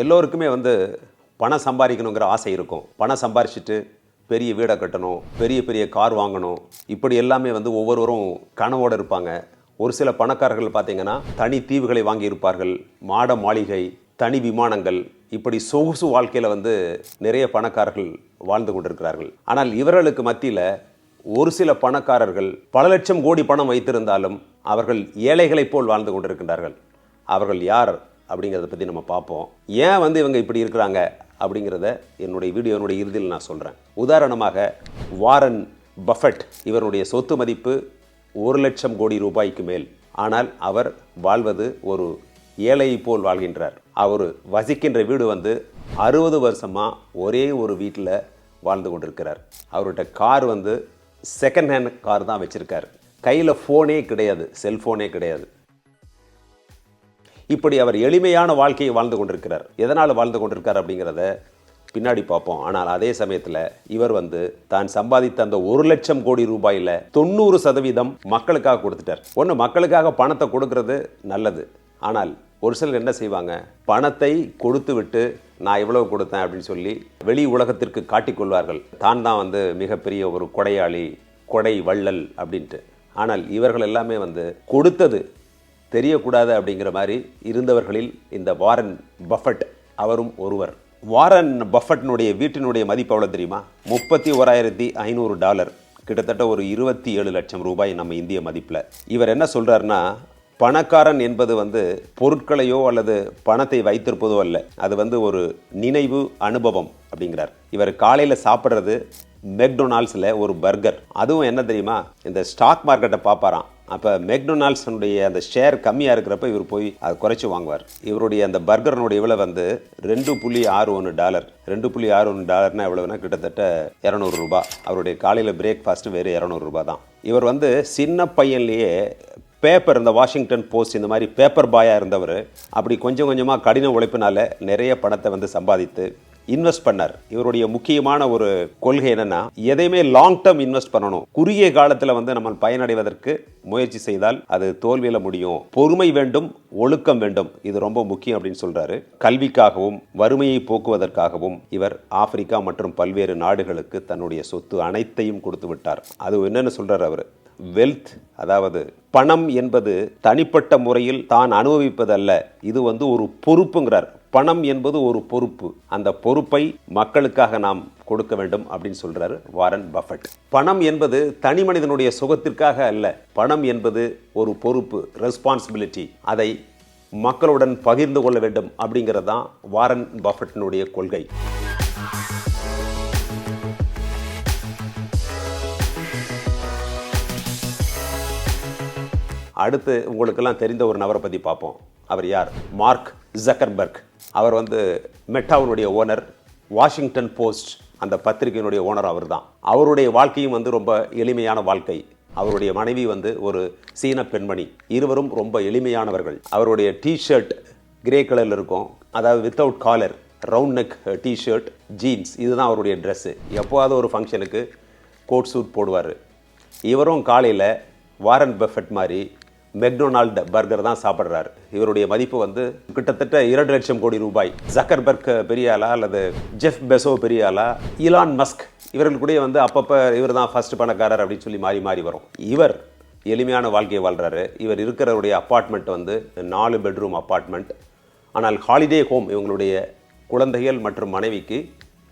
எல்லோருக்குமே வந்து பணம் சம்பாதிக்கணுங்கிற ஆசை இருக்கும். பணம் சம்பாரிச்சிட்டு பெரிய வீடை கட்டணும் பெரிய பெரிய கார் வாங்கணும். இப்படி எல்லாமே வந்து ஒவ்வொருவரும் கனவோடு இருப்பாங்க. ஒரு சில பணக்காரர்கள் பார்த்தீங்கன்னா தனி தீவுகளை வாங்கியிருப்பார்கள். மாட மாளிகை தனி விமானங்கள் இப்படி சொகுசு வாழ்க்கையில் வந்து நிறைய பணக்காரர்கள் வாழ்ந்து கொண்டிருக்கிறார்கள். ஆனால் இவர்களுக்கு மத்தியில் ஒரு சில பணக்காரர்கள் பல லட்சம் கோடி பணம் வைத்திருந்தாலும் அவர்கள் ஏழைகளைப் போல் வாழ்ந்து கொண்டிருக்கின்றார்கள். அவர்கள் யார்? அப்படிங்கிறத பற்றி நம்ம பார்ப்போம். ஏன் வந்து இவங்க இப்படி இருக்கிறாங்க அப்படிங்கிறத என்னுடைய வீடியோனுடைய இறுதியில் நான் சொல்கிறேன் உதாரணமாக வாரன் பஃபட் இவருடைய சொத்து மதிப்பு ஒரு லட்சம் கோடி ரூபாய்க்கு மேல். ஆனால் அவர் வாழ்வது ஒரு ஏழையை போல் வாழ்கின்றார். அவர் வசிக்கின்ற வீடு வந்து அறுபது வருஷமாக ஒரே ஒரு வீட்டில் வாழ்ந்து கொண்டிருக்கிறார். அவர்கிட்ட கார் வந்து செகண்ட் ஹேண்ட் கார் தான் வச்சுருக்கார். கையில் ஃபோனே கிடையாது செல்ஃபோனே கிடையாது. இப்படி அவர் எளிமையான வாழ்க்கையை வாழ்ந்து கொண்டிருக்கிறார். எதனால் வாழ்ந்து கொண்டிருக்கார் அப்படிங்கிறத பின்னாடி பார்ப்போம். ஆனால் அதே சமயத்தில் இவர் வந்து தான் சம்பாதித்த அந்த ஒரு லட்சம் கோடி ரூபாயில் தொண்ணூறு சதவீதம் மக்களுக்காக கொடுத்துட்டார். ஒன்று மக்களுக்காக பணத்தை கொடுக்கறது நல்லது. ஆனால் ஒரு சிலர் என்ன செய்வாங்க? பணத்தை கொடுத்து விட்டு நான் இவ்வளவு கொடுத்தேன் அப்படின்னு சொல்லி வெளி உலகத்திற்கு காட்டிக்கொள்வார்கள் தான் தான் வந்து மிகப்பெரிய ஒரு கொடையாளி கொடை வள்ளல் அப்படின்ட்டு. ஆனால் இவர்கள் எல்லாமே வந்து கொடுத்தது தெரியக்கூடாது அப்படிங்கிற மாதிரி இருந்தவர்களில் இந்த வாரன் பஃபட் அவரும் ஒருவர். வாரன் பஃபட்னுடைய வீட்டினுடைய மதிப்பு எவ்வளோ தெரியுமா? முப்பத்தி ஓராயிரத்தி ஐநூறு டாலர். கிட்டத்தட்ட ஒரு இருபத்தி ஏழு லட்சம் ரூபாய் நம்ம இந்திய மதிப்பில். இவர் என்ன சொல்கிறாருன்னா பணக்காரன் என்பது வந்து பொருட்களையோ அல்லது பணத்தை வைத்திருப்பதோ அல்ல. அது வந்து ஒரு நினைவு அனுபவம் அப்படிங்கிறார். இவர் காலையில் சாப்பிட்றது மெக்டொனால்ட்ஸில் ஒரு பர்கர். அதுவும் என்ன தெரியுமா? இந்த ஸ்டாக் மார்க்கெட்டை பார்ப்பாராம். அப்போ மெக்டொனால்ட்ஸனுடைய அந்த ஷேர் கம்மியாக இருக்கிறப்ப இவர் போய் அதை குறைச்சி வாங்குவார். இவருடைய அந்த பர்கர்னுடைய விலை வந்து ரெண்டு புள்ளி ஆறு ஒன்று டாலர். ரெண்டு புள்ளி ஆறு ஒன்று டாலர்னா எவ்வளவுனா கிட்டத்தட்ட இரநூறுபா அவருடைய காலையில் பிரேக்ஃபாஸ்ட்டு வேறு இரநூறுபா தான். இவர் வந்து சின்ன பையன்லேயே பேப்பர் இந்த வாஷிங்டன் போஸ்ட் இந்த மாதிரி பேப்பர் பாயாக இருந்தவர். அப்படி கொஞ்சம் கொஞ்சமாக கடின உழைப்பினால நிறைய பணத்தை வந்து சம்பாதித்து இன்வெஸ்ட் பண்ணார். இவருடைய முக்கியமான ஒரு கொள்கை என்னன்னா எதையுமே லாங் டேர்ம் இன்வெஸ்ட் பண்ணணும். குறுகிய காலத்தில் வந்து நம்ம பயனடைவதற்கு முயற்சி செய்தால் அது தோல்வியில முடியும். பொறுமை வேண்டும் ஒழுக்கம் வேண்டும். இது ரொம்ப முக்கியம் அப்படின்னு சொல்றாரு. கல்விக்காகவும் வறுமையை போக்குவதற்காகவும் இவர் ஆப்பிரிக்கா மற்றும் பல்வேறு நாடுகளுக்கு தன்னுடைய சொத்து அனைத்தையும் கொடுத்து விட்டார். அது என்னன்னு சொல்றாரு அவர். வெல்த் அதாவது பணம் என்பது தனிப்பட்ட முறையில் தான் அனுபவிப்பதல்ல. இது வந்து ஒரு பொறுப்புங்கிறார். பணம் என்பது ஒரு பொறுப்பு. அந்த பொறுப்பை மக்களுக்காக நாம் கொடுக்க வேண்டும் அப்படின்னு சொல்றாரு வாரன் பஃபட் பணம் என்பது தனி மனிதனுடைய சுகத்திற்காக அல்ல. பணம் என்பது ஒரு பொறுப்பு ரெஸ்பான்சிபிலிட்டி அதை மக்களுடன் பகிர்ந்து கொள்ள வேண்டும் அப்படிங்கிறது தான் வாரன் பஃபட்டினுடைய கொள்கை. அடுத்து உங்களுக்கெல்லாம் தெரிந்த ஒரு நபரை பற்றி பார்ப்போம். அவர் யார்? Mark Zuckerberg. அவர் வந்து மெட்டாவினுடைய ஓனர் வாஷிங்டன் போஸ்ட் அந்த பத்திரிகையினுடைய ஓனர் அவர் தான் அவருடைய வாழ்க்கையும் வந்து ரொம்ப எளிமையான வாழ்க்கை. அவருடைய மனைவி வந்து ஒரு சீன பெண்மணி. இருவரும் ரொம்ப எளிமையானவர்கள். அவருடைய டிஷர்ட் கிரே கலரில் இருக்கும். அதாவது without collar round neck T shirt jeans இதுதான் அவருடைய ட்ரெஸ்ஸு எப்போவாவது ஒரு ஃபங்க்ஷனுக்கு கோட் சூட் போடுவார். இவரும் காலையில் வாரன் பெஃபட் மாதிரி மெக்டொனால்டு பர்கர் தான் சாப்பிட்றாரு. இவருடைய மதிப்பு வந்து கிட்டத்தட்ட இரண்டு லட்சம் கோடி ரூபாய். ஜக்கர்பர்க் பெரியாலா அல்லது ஜெஃப் பெசோ பெரியாலா இலான் மஸ்க் இவர்கள் கூட வந்து அப்பப்போ இவர் தான் ஃபர்ஸ்ட் பணக்காரர் அப்படின்னு சொல்லி மாறி மாறி வரும். இவர் எளிமையான வாழ்க்கையை வாழ்றாரு. இவர் இருக்கிறவருடைய அப்பார்ட்மெண்ட் வந்து நாலு பெட்ரூம் அப்பார்ட்மெண்ட் ஆனால் ஹாலிடே ஹோம் இவங்களுடைய குழந்தைகள் மற்றும் மனைவிக்கு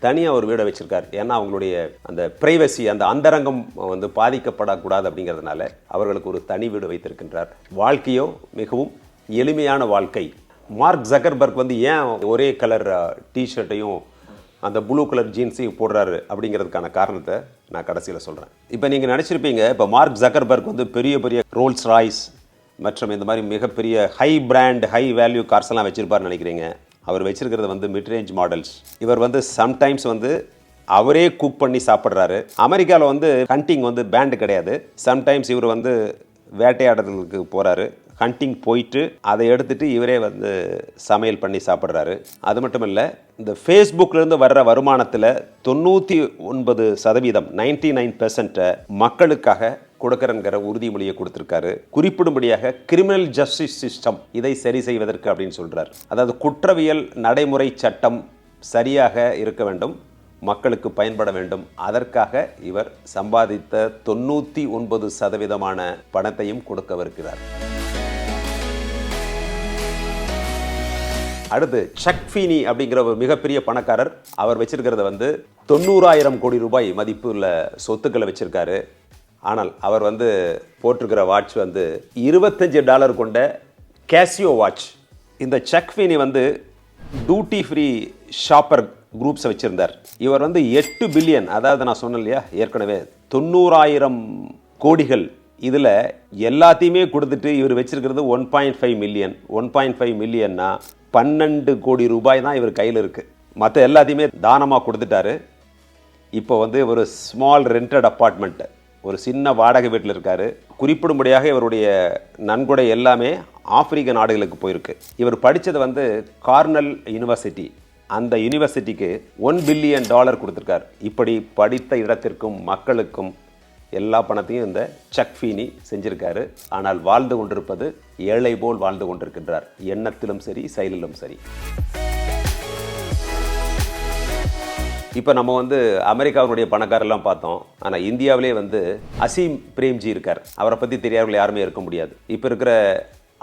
தனியாக ஒரு வீடை வச்சிருக்கார். ஏன்னா அவங்களுடைய அந்த பிரைவசி அந்த அந்தரங்கம் வந்து பாதிக்கப்படக்கூடாது அப்படிங்கிறதுனால அவர்களுக்கு ஒரு தனி வீடு வைத்திருக்கின்றார். வாழ்க்கையோ மிகவும் எளிமையான வாழ்க்கை. மார்க் ஜக்கர்பர்க் வந்து ஏன் ஒரே கலர் டிஷர்ட்டையும் அந்த ப்ளூ கலர் ஜீன்ஸையும் போடுறாரு அப்படிங்கிறதுக்கான காரணத்தை நான் கடைசியில் சொல்கிறேன் இப்போ நீங்கள் நினச்சிருப்பீங்க இப்போ மார்க் ஜக்கர்பர்க் வந்து பெரிய பெரிய ரோல்ஸ் ராய்ஸ் மற்றும் இந்த மாதிரி மிகப்பெரிய high brand high value cars எல்லாம் வச்சுருப்பார்னு நினைக்கிறீங்க. அவர் வச்சிருக்கிறது வந்து மிட்ரேஞ்ச் மாடல்ஸ் இவர் வந்து சம்டைம்ஸ் வந்து அவரே குக் பண்ணி சாப்பிட்றாரு. அமெரிக்காவில் வந்து ஹண்டிங் வந்து பேண்டு கிடையாது. சம்டைம்ஸ் இவர் வந்து வேட்டையாடுறதுக்கு போகிறாரு ஹண்டிங் போயிட்டு அதை எடுத்துகிட்டு இவரே வந்து சமையல் பண்ணி சாப்பிட்றாரு. அது மட்டும் இல்லை இந்த ஃபேஸ்புக்லேருந்து வர்ற வருமானத்தில் தொண்ணூற்றி ஒன்பது சதவீதம் நைன்டி நைன் மக்களுக்காக கொடுக்கறங்கிற உறுதிமொழியை கொடுத்திருக்காரு. குறிப்பிடும்படியாக கிரிமினல் ஜஸ்டிஸ் சிஸ்டம் இதை சரி செய்வதற்கு அப்படின்னு சொல்றார். அதாவது குற்றவியல் நடைமுறை சட்டம் சரியாக இருக்க வேண்டும் மக்களுக்கு பயன்பட வேண்டும். அதற்காக இவர் சம்பாதித்த தொண்ணூற்றி ஒன்பது சதவீதமான பணத்தையும் கொடுக்கவிருக்கிறார் அடுத்து சக்ஃபீனி அப்படிங்கிற ஒரு மிகப்பெரிய பணக்காரர் அவர் வச்சிருக்கிறத வந்து தொண்ணூறாயிரம் கோடி ரூபாய் மதிப்புள்ள சொத்துக்களை வச்சிருக்காரு. ஆனால் அவர் வந்து போட்டிருக்கிற வாட்ச் வந்து இருபத்தஞ்சு டாலர் கொண்ட கேசியோ வாட்ச் இந்த சக் வந்து டியூட்டி ஃப்ரீ ஷாப்பர் குரூப்ஸை வச்சுருந்தார். இவர் வந்து எட்டு பில்லியன் அதாவது நான் சொன்னேன் இல்லையா ஏற்கனவே தொண்ணூறாயிரம் கோடிகள் இதில் எல்லாத்தையுமே கொடுத்துட்டு இவர் வச்சுருக்கிறது one point five million one point five மில்லியன்னா பன்னெண்டு கோடி ரூபாய் தான் இவர் கையில் இருக்குது மற்ற எல்லாத்தையுமே தானமாக கொடுத்துட்டாரு. இப்போ வந்து ஒரு ஸ்மால் ரெண்டட் அப்பார்ட்மெண்ட்டு ஒரு சின்ன வாடகை வீட்டில் இருக்கார். குறிப்பிடும்படியாக இவருடைய நன்கொடை எல்லாமே ஆப்பிரிக்க நாடுகளுக்கு போயிருக்கு. இவர் படித்தது வந்து கார்னல் யூனிவர்சிட்டி. அந்த யூனிவர்சிட்டிக்கு ஒன் பில்லியன் டாலர் கொடுத்துருக்கார். இப்படி படித்த இடத்திற்கும் மக்களுக்கும் எல்லா பணத்தையும் இந்த சக்ஃபீனி செஞ்சிருக்காரு. ஆனால் வாழ்ந்து கொண்டிருப்பது ஏழை போல் வாழ்ந்து கொண்டிருக்கின்றார். எண்ணத்திலும் சரி செயலிலும் சரி. இப்போ நம்ம வந்து அமெரிக்காவினுடைய பணக்காரெல்லாம் பார்த்தோம். ஆனால் இந்தியாவிலே வந்து அசீம் பிரேம்ஜி இருக்கார். அவரை பற்றி தெரியாதவர்கள் யாருமே இருக்க முடியாது. இப்போ இருக்கிற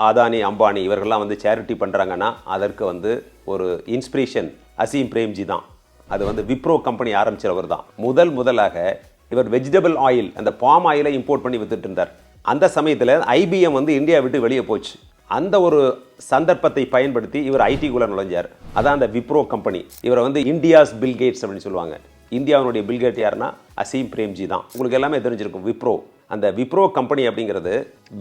ஆதானி அம்பானி இவர்கள்லாம் வந்து சேரிட்டி பண்ணுறாங்கன்னா அதற்கு வந்து ஒரு இன்ஸ்பிரேஷன் அசீம் பிரேம்ஜி தான். அது வந்து விப்ரோ கம்பெனி ஆரம்பிச்சவர் தான். முதல் முதலாக இவர் வெஜிடபிள் ஆயில் அந்த பாம் ஆயிலை இம்போர்ட் பண்ணி வித்துட்டு இருந்தார். அந்த சமயத்தில் ஐபிஎம் வந்து இந்தியா விட்டு வெளியே போச்சு. அந்த ஒரு சந்தர்ப்பத்தை பயன்படுத்தி இவர் ஐடிக்குள்ளே நுழைஞ்சார். அதான் அந்த விப்ரோ கம்பெனி. இவரை வந்து இந்தியாஸ் பில்கேட்ஸ் அப்படின்னு சொல்லுவாங்க. இந்தியாவினுடைய பில்கேட் யாருன்னா அசீம் பிரேம்ஜி தான். உங்களுக்கு எல்லாமே தெரிஞ்சிருக்கும் விப்ரோ. அந்த விப்ரோ கம்பெனி அப்படிங்கிறது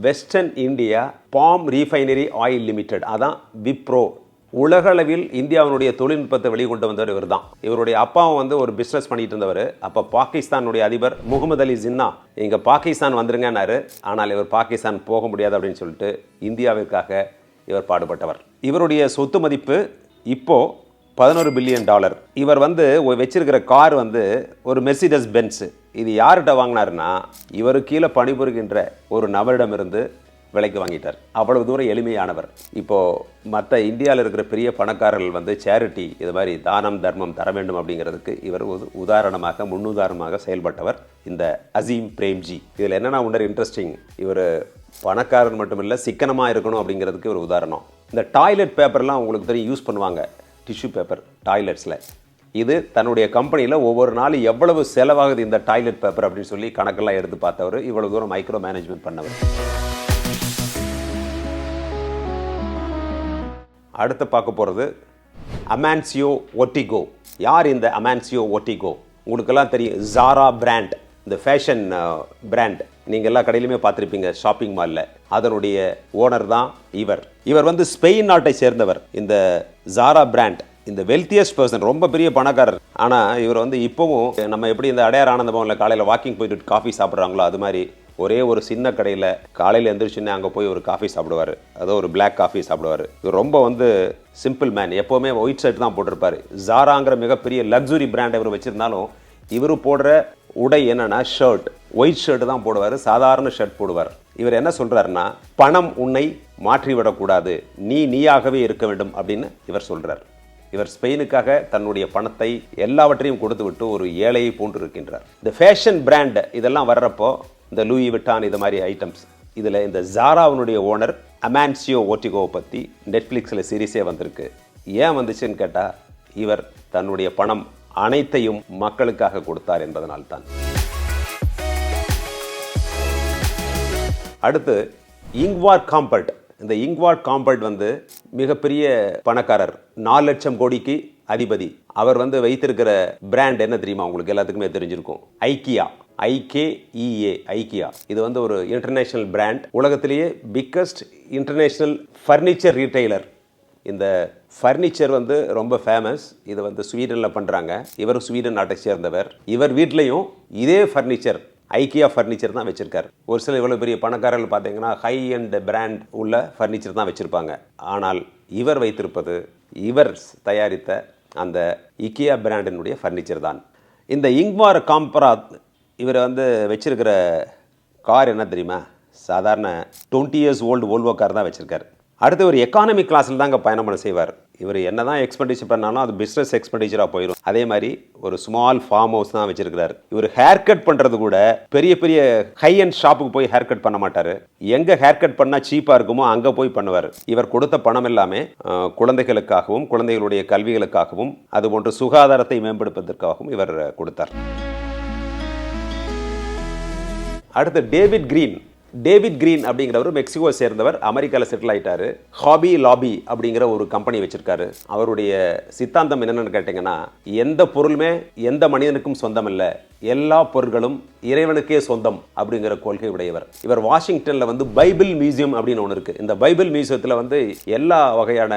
western India palm refinery oil limited. அதான் விப்ரோ. உலகளவில் இந்தியாவினுடைய தொழில்நுட்பத்தை வெளிக்கொண்டு வந்தவர் இவர் தான் இவருடைய அப்பாவும் வந்து ஒரு பிஸ்னஸ் பண்ணிட்டு இருந்தவர் அப்போ பாகிஸ்தானுடைய அதிபர் முகமது அலி ஜின்னா இங்கே பாகிஸ்தான் வந்துருங்கன்னாரு. ஆனால் இவர் பாகிஸ்தான் போக முடியாது அப்படின்னு சொல்லிட்டு இந்தியாவிற்காக இவர் பாடுபட்டவர். இவருடைய சொத்து மதிப்பு இப்போது பதினோரு பில்லியன் டாலர். இவர் வந்து வச்சிருக்கிற கார் வந்து ஒரு மெர்சிடஸ் பென்ஸு இது யார்கிட்ட வாங்கினாருன்னா இவர் கீழே பணிபுரிகின்ற ஒரு நபரிடமிருந்து விலைக்கு வாங்கிட்டார். அவ்வளவு தூரம் எளிமையானவர். இப்போது மற்ற இந்தியாவில் இருக்கிற பெரிய பணக்காரர்கள் வந்து சேரிட்டி இது மாதிரி தானம் தர்மம் தர வேண்டும் அப்படிங்கிறதுக்கு இவர் ஒரு உதாரணமாக முன்னுதாரணமாக செயல்பட்டவர் இந்த அசீம் பிரேம்ஜி. இதில் என்னென்னா உன்னர் இன்ட்ரெஸ்டிங் இவர் பணக்காரன் மட்டும் இல்லை சிக்கனமாக இருக்கணும் அப்படிங்கிறதுக்கு ஒரு உதாரணம். இந்த டாய்லெட் பேப்பர்லாம் உங்களுக்கு தெரியும் யூஸ் பண்ணுவாங்க. டிஷ்யூ பேப்பர் டாய்லெட்ஸில் இது தன்னுடைய கம்பெனியில் ஒவ்வொரு நாளும் எவ்வளவு செலவாகுது இந்த டாய்லெட் பேப்பர் அப்படின்னு சொல்லி கணக்கெல்லாம் எடுத்து பார்த்தவர். இவ்வளவு தூரம் மைக்ரோ மேனேஜ்மெண்ட் பண்ணவர். அடுத்து பார்க்க போகிறது அமான்சியோ ஒட்டிகோ யார் இந்த அமான்சியோ ஒட்டிகோ உங்களுக்கெல்லாம் தெரியும் ஜாரா பிராண்ட் இந்த ஃபேஷன் பிராண்ட் நீங்கள் எல்லா கடையிலுமே பார்த்துருப்பீங்க ஷாப்பிங் மாலில் அதனுடைய ஓனர் தான் இவர். இவர் வந்து ஸ்பெயின் நாட்டை சேர்ந்தவர். இந்த ஜாரா பிராண்ட் இந்த வெல்த்தியஸ்ட் பர்சன் ரொம்ப பெரிய பணக்காரர். ஆனால் இவர் வந்து இப்போவும் நம்ம எப்படி இந்த அடையார் ஆனந்தபவனில் காலையில் வாக்கிங் போயிட்டு காஃபி சாப்பிட்றாங்களோ அது மாதிரி ஒரே ஒரு சின்ன கடையில் காலையில் எழுந்திரிச்சுன்னு அங்கே போய் ஒரு காஃபி சாப்பிடுவார். அதோ ஒரு பிளாக் காஃபி சாப்பிடுவார். இவர் ரொம்ப வந்து சிம்பிள் மேன் எப்போவுமே ஒயிட் ஷர்ட் தான் போட்டிருப்பாரு. ஜாராங்கிற மிகப்பெரிய லக்ஸுரி பிராண்ட் இவர் வச்சுருந்தாலும் இவர் போடுற உடை என்னன்னா ஷர்ட் ஒயிட் ஷர்ட் தான் போடுவார். சாதாரண ஷர்ட் போடுவார். இவர் என்ன சொல்கிறாருன்னா பணம் உன்னை மாற்றிவிடக்கூடாது. நீ நீயாகவே இருக்க வேண்டும் அப்படின்னு இவர் சொல்கிறார் இவர் ஸ்பெயினுக்காக தன்னுடைய பணத்தை எல்லாவற்றையும் கொடுத்து விட்டு ஒரு ஏழையை போன்று இருக்கின்றார் இந்த ஃபேஷன் பிராண்ட் இதெல்லாம் வர்றப்போ இந்த லூயி விட்டான் இது மாதிரி ஐட்டம்ஸ் இதில் இந்த ஜாராவினுடைய ஓனர் அமான்சியோ ஓட்டிகோவை பற்றி நெட்ஃப்ளிக்ஸில் சீரிஸே வந்திருக்கு. ஏன் வந்துச்சுன்னு கேட்டால் இவர் தன்னுடைய பணம் அனைத்தையும் மக்களுக்காக கொடுத்தார் என்பதனால்தான். அடுத்து இங்வார் காம்பர்ட் இந்த இங்வார் காம்பர்ட் வந்து மிகப்பெரிய பணக்காரர். நாலு லட்சம் கோடிக்கு அதிபதி. அவர் வந்து வைத்திருக்கிற பிராண்ட் என்ன தெரியுமா? உங்களுக்கு எல்லாத்துக்குமே தெரிஞ்சிருக்கும். ஐக்கியா ஐகேஇஏ ஐக்கியா இது வந்து ஒரு இன்டர்நேஷ்னல் பிராண்ட் உலகத்திலேயே பிக்கஸ்ட் இன்டர்நேஷ்னல் ஃபர்னிச்சர் ரீட்டைலர் இந்த ஃபர்னிச்சர் வந்து ரொம்ப ஃபேமஸ் இது வந்து ஸ்வீடனில் பண்ணுறாங்க இவர் ஸ்வீடன் நாட்டை சேர்ந்தவர். இவர் வீட்லேயும் இதே ஃபர்னிச்சர் ஐக்கியா ஃபர்னிச்சர் தான் வச்சுருக்காரு. ஒரு சில இவ்வளோ பெரிய பணக்காரர்கள் பார்த்தீங்கன்னா ஹை அண்ட் பிராண்ட் உள்ள ஃபர்னிச்சர் தான் வச்சுருப்பாங்க. ஆனால் இவர் வைத்திருப்பது இவர் தயாரித்த அந்த இக்கியா பிராண்டினுடைய ஃபர்னிச்சர் தான். இந்த இங்வார் காம்பரா இவரை வந்து வச்சுருக்கிற கார் என்ன தெரியுமா? சாதாரண twenty years old Volvo car தான் வச்சுருக்காரு. அடுத்து ஒரு எக்கானமி கிளாஸில் தாங்க பயணம் பண்ண செய்வார். இவர் என்ன தான் எக்ஸ்பெண்டிச்சர் பண்ணாலும் அது பிஸ்னஸ் எக்ஸ்பெண்டிச்சராக போயிடும் அதே மாதிரி ஒரு ஸ்மால் ஃபார்ம் ஹவுஸ் தான் வச்சிருக்கிறார். இவர் ஹேர் கட் பண்ணுறது கூட பெரிய பெரிய ஹை அண்ட் ஷாப்புக்கு போய் ஹேர் கட் பண்ண மாட்டார். எங்கே ஹேர் கட் பண்ணால் சீப்பாக இருக்குமோ அங்கே போய் பண்ணுவார். இவர் கொடுத்த பணம் எல்லாமே குழந்தைகளுக்காகவும் குழந்தைகளுடைய கல்விகளுக்காகவும் அதுபோன்று சுகாதாரத்தை மேம்படுத்துவதற்காகவும் இவர் கொடுத்தார். அடுத்து டேவிட் கிரீன். டேவிட் கிரீன் அப்படிங்கிறவர் மெக்சிகோ சேர்ந்தவர். அமெரிக்காவில் செட்டில் ஆயிட்டாரு. ஹாபி லாபி அப்படிங்கிற ஒரு கம்பெனி வச்சிருக்காரு. அவருடைய சித்தாந்தம் என்னென்னு கேட்டிங்கன்னா எந்த பொருளுமே எந்த மனிதனுக்கும் சொந்தம் இல்லை எல்லா பொருட்களும் இறைவனுக்கே சொந்தம் அப்படிங்கிற கொள்கை உடையவர். இவர் வாஷிங்டனில் வந்து பைபிள் மியூசியம் அப்படின்னு ஒன்று இருக்குது இந்த பைபிள் மியூசியத்தில் வந்து எல்லா வகையான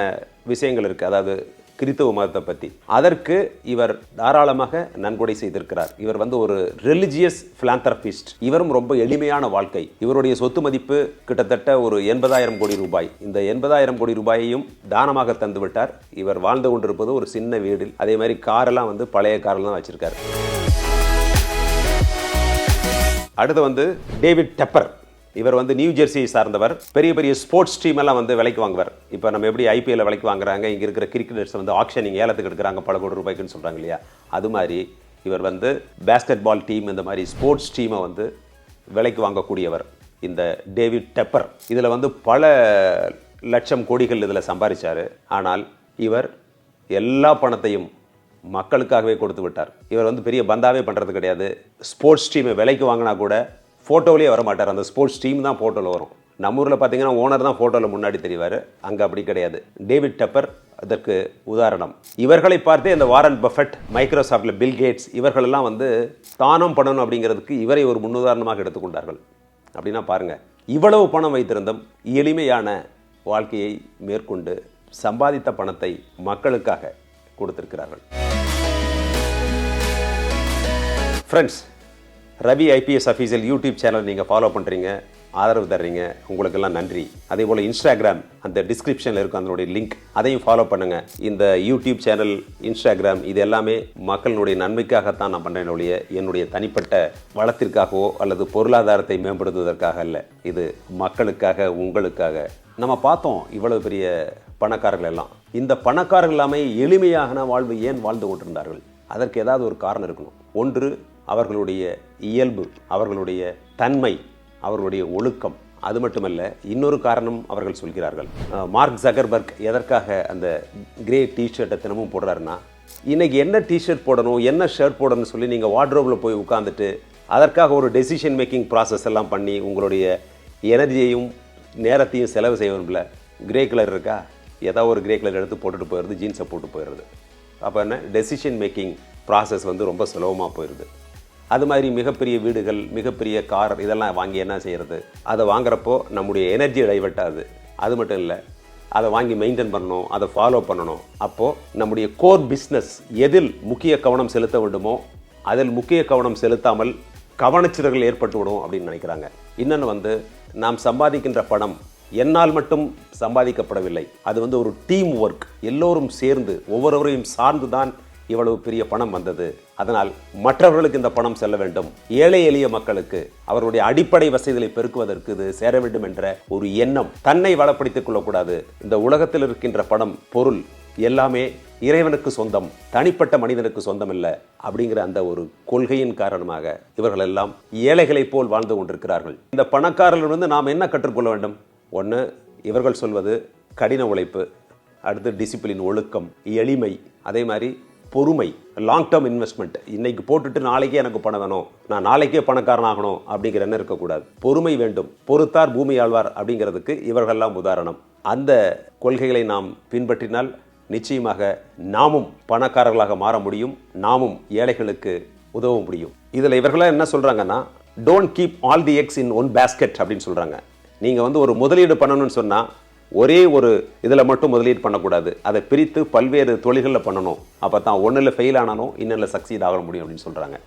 விஷயங்கள் இருக்குது அதாவது கிறித்தவ மதத்தை பற்றி அதற்கு இவர் தாராளமாக நன்கொடை செய்திருக்கிறார். இவர் வந்து ஒரு ரிலிஜியஸ் பிலாந்தரபிஸ்ட் இவரும் ரொம்ப எளிமையான வாழ்க்கை. இவருடைய சொத்து மதிப்பு கிட்டத்தட்ட ஒரு எண்பதாயிரம் கோடி ரூபாய். இந்த எண்பதாயிரம் கோடி ரூபாயையும் தானமாக தந்துவிட்டார் இவர் வாழ்ந்து கொண்டிருப்பது ஒரு சின்ன வீடில். அதே மாதிரி காரெல்லாம் வந்து பழைய காரெல்லாம் வச்சிருக்காரு. அடுத்து வந்து டேவிட் டெப்பர். இவர் வந்து நியூ ஜெர்சியை சார்ந்தவர். பெரிய பெரிய ஸ்போர்ட்ஸ் டீம் எல்லாம் வந்து விலைக்கு வாங்குவார். இப்போ நம்ம எப்படி ஐபிஎல்ல விலைக்கு வாங்குறாங்க? இங்கே இருக்கிற கிரிக்கெட்டர்ஸ் வந்து ஆக்ஷனிங் ஏலத்துக்கு எடுக்கிறாங்க. பல கோடி ரூபாய்க்குன்னு சொல்கிறாங்க இல்லையா? அது மாதிரி இவர் வந்து பேஸ்கெட் பால் டீம் இந்த மாதிரி ஸ்போர்ட்ஸ் டீமை வந்து விலைக்கு வாங்கக்கூடியவர். இந்த டேவிட் டெப்பர். இதில் வந்து பல லட்சம் கோடிகள் இதில் சம்பாதிச்சார் ஆனால் இவர் எல்லா பணத்தையும் மக்களுக்காகவே கொடுத்து விட்டார். இவர் வந்து பெரிய பந்தாவே பண்ணுறது கிடையாது. ஸ்போர்ட்ஸ் டீமை விலைக்கு வாங்கினா கூட ஃபோட்டோவிலே வர மாட்டார். அந்த ஸ்போர்ட்ஸ் டீம் தான் ஃபோட்டோவில் வரும். நம்ம ஊரில் பார்த்தீங்கன்னா ஓனர் தான் ஃபோட்டோவில் முன்னாடி தெரிவார். அங்கே அப்படி கிடையாது. டேவிட் டப்பர் அதற்கு உதாரணம். இவர்களை பார்த்தே இந்த வாரன் பஃபட் மைக்ரோசாஃப்டில் பில் கேட்ஸ் இவர்களெல்லாம் வந்து தானம் பண்ணணும் அப்படிங்கிறதுக்கு இவரை ஒரு முன்னுதாரணமாக எடுத்துக்கொண்டார்கள். அப்படின்னா பாருங்கள் இவ்வளவு பணம் வைத்திருந்தும் எளிமையான வாழ்க்கையை மேற்கொண்டு சம்பாதித்த பணத்தை மக்களுக்காக கொடுத்திருக்கிறார்கள். Friends Ravi IPS official YouTube channel நீங்கள் ஃபாலோ பண்ணுறீங்க ஆதரவு தர்றீங்க. உங்களுக்கெல்லாம் நன்றி. அதே போல் இன்ஸ்டாகிராம் அந்த டிஸ்கிரிப்ஷனில் இருக்கும் அதனுடைய லிங்க் அதையும் ஃபாலோ பண்ணுங்கள் இந்த யூடியூப் சேனல் இன்ஸ்டாகிராம் இது எல்லாமே மக்களுடைய நன்மைக்காகத்தான் நான் பண்ணுறேன் ஒழிய என்னுடைய தனிப்பட்ட வளத்திற்காகவோ அல்லது பொருளாதாரத்தை மேம்படுத்துவதற்காக அல்ல. இது மக்களுக்காக உங்களுக்காக. நம்ம பார்த்தோம் இவ்வளவு பெரிய பணக்காரர்கள் எல்லாம். இந்த பணக்காரர்கள் எல்லாமே எளிமையான வாழ்வு ஏன் வாழ்ந்து கொண்டிருந்தார்கள்? அதற்கு ஏதாவது ஒரு காரணம் இருக்கணும். ஒன்று அவர்களுடைய இயல்பு அவர்களுடைய தன்மை அவர்களுடைய ஒழுக்கம் அது மட்டுமல்ல இன்னொரு காரணம் அவர்கள் சொல்கிறார்கள். மார்க் ஜகர்பர்க் எதற்காக அந்த கிரே டிஷர்ட்டை தினமும் போடுறாருன்னா இன்னைக்கு என்ன டிஷர்ட் போடணும் என்ன ஷர்ட் போடணும்னு சொல்லி நீங்கள் வார்ட்ரோப்பில் போய் உட்காந்துட்டு அதற்காக ஒரு டெசிஷன் மேக்கிங் ப்ராசஸ் எல்லாம் பண்ணி உங்களுடைய எனர்ஜியையும் நேரத்தையும் செலவு செய்யணும்ல கிரே கலர் இருக்கா? ஏதோ ஒரு கிரே கலர் எடுத்து போட்டுட்டு போயிடுது ஜீன்ஸை போட்டு போயிடுது அப்போ என்ன? டெசிஷன் மேக்கிங் ப்ராசஸ் வந்து ரொம்ப சுலபமாக போயிடுது அது மாதிரி மிகப்பெரிய வீடுகள் மிகப்பெரிய கார் இதெல்லாம் வாங்கி என்ன செய்கிறது அதை வாங்குறப்போ நம்முடைய எனர்ஜி டைவெர்ட் ஆகுது. அது மட்டும் இல்லை அதை வாங்கி மெயின்டைன் பண்ணணும் அதை ஃபாலோ பண்ணணும். அப்போது நம்முடைய கோர் பிஸ்னஸ் எதில் முக்கிய கவனம் செலுத்த வேண்டுமோ அதில் முக்கிய கவனம் செலுத்தாமல் கவனச்சிதறல் ஏற்பட்டு விடும் அப்படின்னு நினைக்கிறாங்க. இன்னொன்று வந்து நாம் சம்பாதிக்கின்ற பணம் என்னால் மட்டும் சம்பாதிக்கப்படவில்லை. அது வந்து ஒரு டீம் ஒர்க் எல்லோரும் சேர்ந்து ஒவ்வொருவரையும் சார்ந்து தான் இவ்வளவு பெரிய பணம் வந்தது. அதனால் மற்றவர்களுக்கு இந்த பணம் செல்ல வேண்டும். ஏழை எளிய மக்களுக்கு அவருடைய அடிப்படை வசதிகளை பெருக்குவதற்கு இது சேர வேண்டும் என்ற ஒரு எண்ணம் தன்னை வளப்படுத்திக் கொள்ளக்கூடாது. இந்த உலகத்தில் இருக்கின்ற பணம் பொருள் எல்லாமே இறைவனுக்கு சொந்தம் தனிப்பட்ட மனிதனுக்கு சொந்தம் இல்லை அப்படிங்கிற அந்த ஒரு கொள்கையின் காரணமாக இவர்கள் எல்லாம் ஏழைகளைப் போல் வாழ்ந்து கொண்டிருக்கிறார்கள். இந்த பணக்காரர்களிருந்து நாம் என்ன கற்றுக்கொள்ள வேண்டும்? ஒன்று இவர்கள் சொல்வது கடின உழைப்பு. அடுத்து டிசிப்ளின் ஒழுக்கம் எளிமை. அதே மாதிரி பொறுமை லாங் டேர்ம் இன்வெஸ்ட்மெண்ட் இன்னைக்கு போட்டுட்டு நாளைக்கே எனக்கு பணம் வேணும். நான் நாளைக்கே பணக்காரன் ஆகணும் அப்படிங்கிற எண்ணம் இருக்கக்கூடாது. பொறுமை வேண்டும். பொறுத்தார் பூமி ஆழ்வார் அப்படிங்கிறதுக்கு இவர்கள்லாம் உதாரணம். அந்த கொள்கைகளை நாம் பின்பற்றினால் நிச்சயமாக நாமும் பணக்காரர்களாக மாற முடியும். நாமும் ஏழைகளுக்கு உதவ முடியும். இதில் இவர்களாம் என்ன சொல்கிறாங்கன்னா don't keep all the eggs in one basket அப்படின்னு சொல்கிறாங்க நீங்கள் வந்து ஒரு முதலீடு பண்ணணும்னு சொன்னால் ஒரே ஒரு இதில் மட்டும் முதலீடு பண்ணக்கூடாது. அதை பிரித்து பல்வேறு தொழில்களில் பண்ணணும். அப்போ தான் ஒன்றில் ஃபெயில் ஆனாலும் இன்னொன்றில் சக்சீட் ஆக முடியும் அப்படின்னு சொல்கிறாங்க